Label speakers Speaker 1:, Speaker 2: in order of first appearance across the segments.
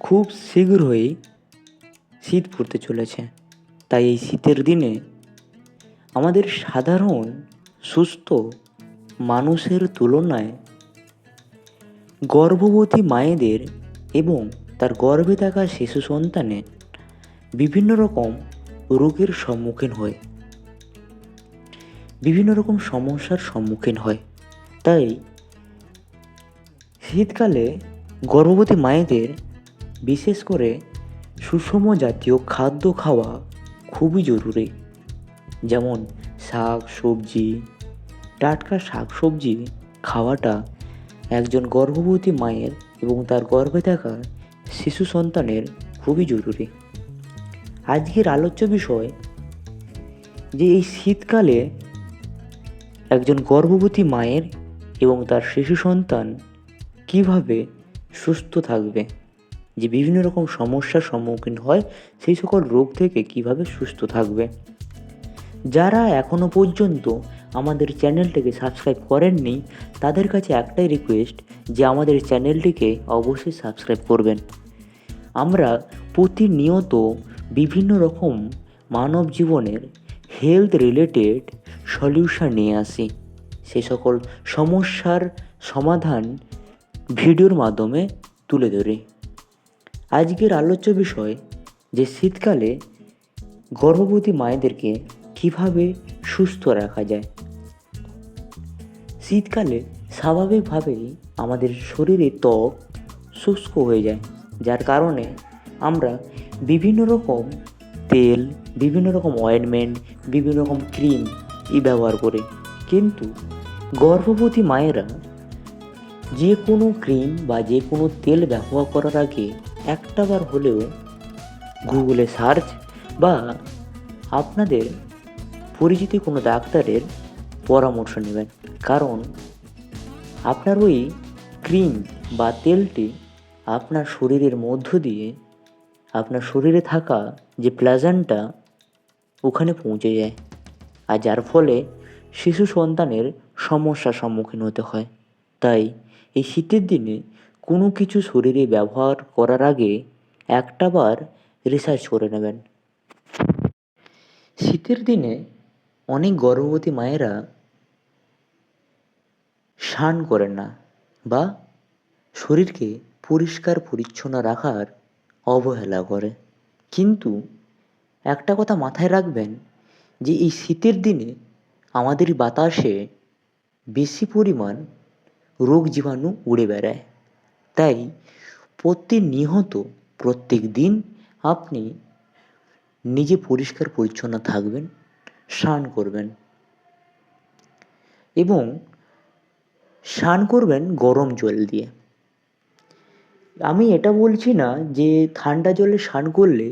Speaker 1: খুব শীঘ্রই শীত পড়তে চলেছে। তাই এই শীতের দিনে আমাদের সাধারণ, সুস্থ মানুষের তুলনায় গর্ভবতী মায়েদের এবং তার গর্ভে থাকা শিশু সন্তানের বিভিন্ন রকম রোগের সম্মুখীন হয়। বিভিন্ন রকম সমস্যার সম্মুখীন হয়। তাই শীতকালে গর্ভবতী মায়েদের বিশেষ করে সুষম জাতীয় খাদ্য খাওয়া খুবই জরুরি। যেমন শাক, সবজি, টাটকা শাক সবজি খাওয়াটা একজন গর্ভবতী মায়ের এবং তার গর্ভে থাকা শিশু সন্তানের খুবই জরুরি। আজকের আলোচ্য বিষয় যে এই শীতকালে একজন গর্ভবতী মায়ের এবং তার শিশু সন্তান কীভাবে সুস্থ থাকবে। যে বিভিন্ন রকম সমস্যার সম্মুখীন হয় সেই সকল রোগ থেকে কীভাবে সুস্থ থাকবে। যারা এখনও পর্যন্ত আমাদের চ্যানেলটিকে সাবস্ক্রাইব করেননি, তাদের কাছে একটাই রিকোয়েস্ট যে আমাদের চ্যানেলটিকে অবশ্যই সাবস্ক্রাইব করবেন। আমরা প্রতিনিয়ত বিভিন্ন রকম মানব জীবনের হেলথ রিলেটেড সলিউশন নিয়ে আসি। সে সকল সমস্যার সমাধান ভিডিওর মাধ্যমে তুলে ধরি। আজকের আলোচ্য বিষয় যে শীতকালে গর্ভবতী মায়েদেরকে কীভাবে সুস্থ রাখা যায়। শীতকালে স্বাভাবিকভাবেই আমাদের শরীরে ত্বক শুষ্ক হয়ে যায়, যার কারণে আমরা বিভিন্ন রকম তেল, বিভিন্ন রকম অয়েনমেন্ট বিভিন্ন রকম ক্রিম ই ব্যবহার করি। কিন্তু গর্ভবতী মায়েরা যে কোনো ক্রিম বা যে কোনো তেল ব্যবহার করার আগে একটাবার হলেও গুগলে সার্চ বা আপনাদের পরিচিত কোনো ডাক্তারের পরামর্শ নেবেন। কারণ আপনার ওই ক্রিম বা তেলটি আপনার শরীরের মধ্য দিয়ে, আপনার শরীরে থাকা যে প্লাজনটা ওখানে পৌঁছে যায়। আর যার ফলে শিশু সন্তানের সমস্যার সম্মুখীন হতে হয়। তাই এই শীতের দিনে কোনো কিছু শরীরে ব্যবহার করার আগে একটাবার রিসার্চ করে নেবেন। শীতের দিনে অনেক গর্ভবতী মায়েরা স্নান করেন না বা শরীরকে পরিষ্কার পরিচ্ছন্ন রাখার অবহেলা করে। কিন্তু একটা কথা মাথায় রাখবেন যে এই শীতের দিনে আমাদের বাতাসে বেশি পরিমাণ রোগ জীবাণু উড়ে বেড়ায়। তাই প্রতিনিয়ত প্রত্যেক দিন আপনি নিজে পরিষ্কার পরিচ্ছন্ন থাকবেন, স্নান করবেন এবং স্নান করবেন গরম জল দিয়ে। আমি এটা বলছি না যে ঠান্ডা জলে স্নান করলে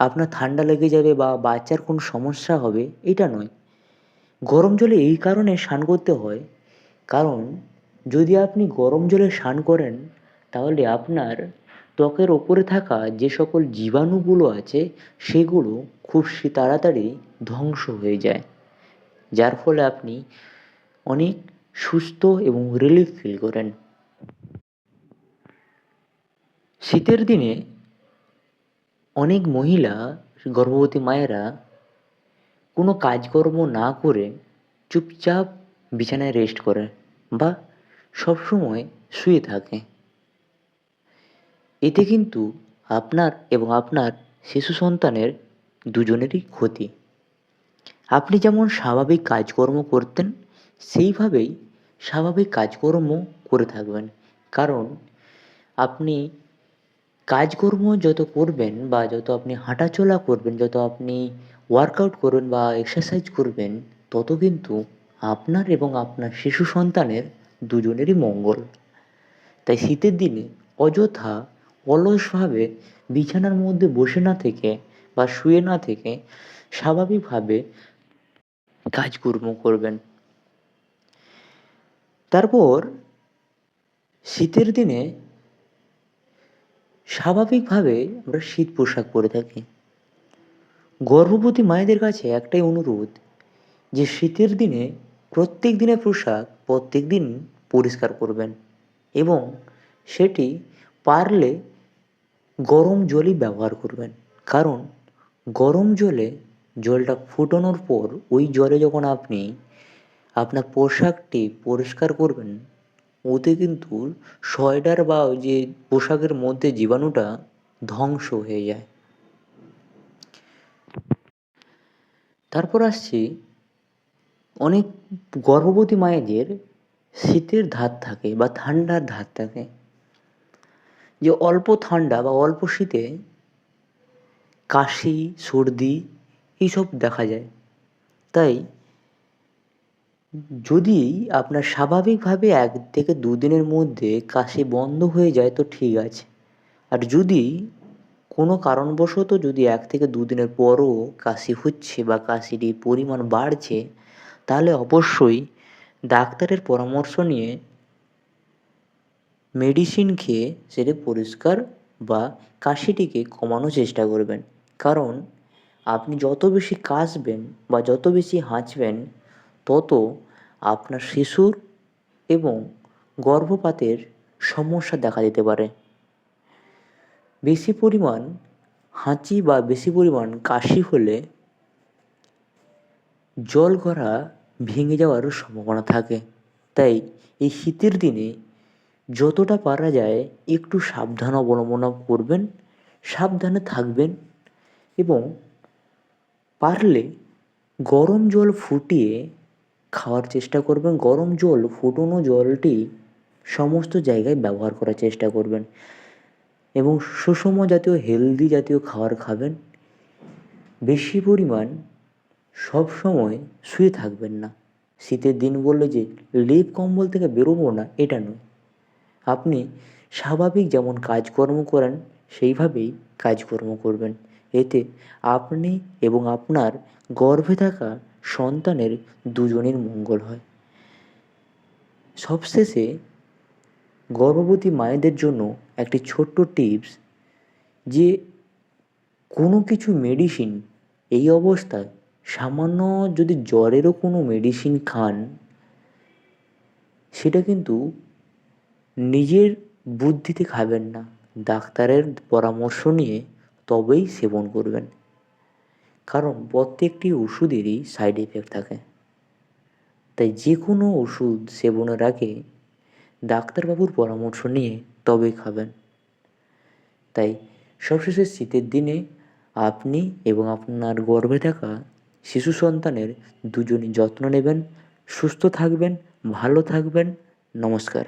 Speaker 1: আপনার ঠান্ডা লেগে যাবে বা বাচ্চার কোনো সমস্যা হবে, এটা নয়। গরম জলে এই কারণে স্নান করতে হয়, কারণ যদি আপনি গরম জলে স্নান করেন তাহলে আপনার ত্বকের ওপরে থাকা যে সকল জীবাণুগুলো আছে, সেগুলো খুব তাড়াতাড়ি ধ্বংস হয়ে যায়। যার ফলে আপনি অনেক সুস্থ এবং রিলিফ ফিল করেন। শীতের দিনে অনেক মহিলা, গর্ভবতী মায়েরা কোনো কাজকর্ম না করে চুপচাপ বিছানায় রেস্ট করে বা সবসময় শুয়ে থাকে। এতে কিন্তু আপনার এবং আপনার শিশু সন্তানের দুজনেরই ক্ষতি। আপনি যেমন স্বাভাবিক কাজকর্ম করতেন, সেইভাবেই স্বাভাবিক কাজকর্ম করে থাকবেন। কারণ আপনি কাজকর্ম যত করবেন বা যত আপনি হাঁটাচলা করবেন, যত আপনি ওয়ার্কআউট করবেন বা এক্সারসাইজ করবেন, তত কিন্তু আপনার এবং আপনার শিশু সন্তানের দুজনেরই মঙ্গল। তাই শীতের দিনে অযথা অলসভাবে বিছানার মধ্যে বসে না থেকে বা শুয়ে না থেকে স্বাভাবিকভাবে কাজকর্ম করবেন। তারপর শীতের দিনে স্বাভাবিকভাবে আমরা শীত পোশাক পরে থাকি। গর্ভবতী মায়েদের কাছে একটাই অনুরোধ যে শীতের দিনে প্রত্যেক দিনের পোশাক প্রত্যেক দিন পরিষ্কার করবেন এবং সেটি পারলে গরম জলই ব্যবহার করবেন। কারণ গরম জলে জলটা ফুটানোর পর ওই জলে যখন আপনি আপনার পোশাকটি পরিষ্কার করবেন, ওতে কিন্তু সোয়েটার বা ওই যে পোশাকের মধ্যে জীবাণুটা ধ্বংস হয়ে যায়। তারপর আসছি অনেক গর্ভবতী মায়েদের শীতের ধাত থাকে বা ঠান্ডার ধাত থাকে। যে অল্প ঠান্ডা বা অল্প শীতে কাশি, সর্দি এইসব দেখা যায়। তাই যদি আপনার স্বাভাবিকভাবে এক থেকে দুদিনের মধ্যে কাশি বন্ধ হয়ে যায়, তো ঠিক আছে। আর যদি কোনো কারণবশত যদি এক থেকে দুদিনের পরও কাশি হচ্ছে বা কাশির পরিমাণ বাড়ছে, তাহলে অবশ্যই ডাক্তারের পরামর্শ নিয়ে মেডিসিন খেয়ে সেটা পরিষ্কার বা কাশিটিকে কমানোর চেষ্টা করবেন। কারণ আপনি যত বেশি কাশবেন বা যত বেশি হাঁচবেন, তত আপনার শিশুর এবং গর্ভপাতের সমস্যা দেখা দিতে পারে। বেশি পরিমাণ হাঁচি বা বেশি পরিমাণ কাশি হলে জল গড়া ভেঙে যাওয়ারও সম্ভাবনা থাকে। তাই এই শীতের দিনে যতটা পারা যায় একটু সাবধান অবলম্বন করবেন, সাবধানে থাকবেন এবং পারলে গরম জল ফুটিয়ে খাওয়ার চেষ্টা করবেন। গরম জল, ফুটানো জলটি সমস্ত জায়গায় ব্যবহার করার চেষ্টা করবেন এবং সুষম জাতীয় হেলদি জাতীয় খাবার খাবেন। বেশি পরিমাণ সব সময় শুয়ে থাকবেন না। শীতের দিন বললে যে, লেপ কম্বল থেকে বেরোবো না, এটা নয়। আপনি স্বাভাবিক যেমন কাজকর্ম করেন, সেইভাবেই কাজকর্ম করবেন। এতে আপনি এবং আপনার গর্ভে থাকা সন্তানের দুজনের মঙ্গল হয়। সবশেষে গর্ভবতী মায়েদের জন্য একটি ছোট্ট টিপস যে, কোনো কিছু মেডিসিন এই অবস্থায় সামান্য যদি জ্বরেরও কোনো মেডিসিন খান, সেটা কিন্তু নিজের বুদ্ধিতে খাবেন না। ডাক্তারের পরামর্শ নিয়ে তবেই সেবন করবেন। কারণ প্রত্যেকটি ওষুধেরই সাইড এফেক্ট থাকে। তাই যে কোনো ওষুধ সেবনের আগে ডাক্তারবাবুর পরামর্শ নিয়ে তবেই খাবেন। তাই সবশেষে শীতের দিনে আপনি এবং আপনার গর্ভে থাকা শিশু সন্তানের দুজনই যত্ন নেবেন, সুস্থ থাকবেন, ভালো থাকবেন। নমস্কার।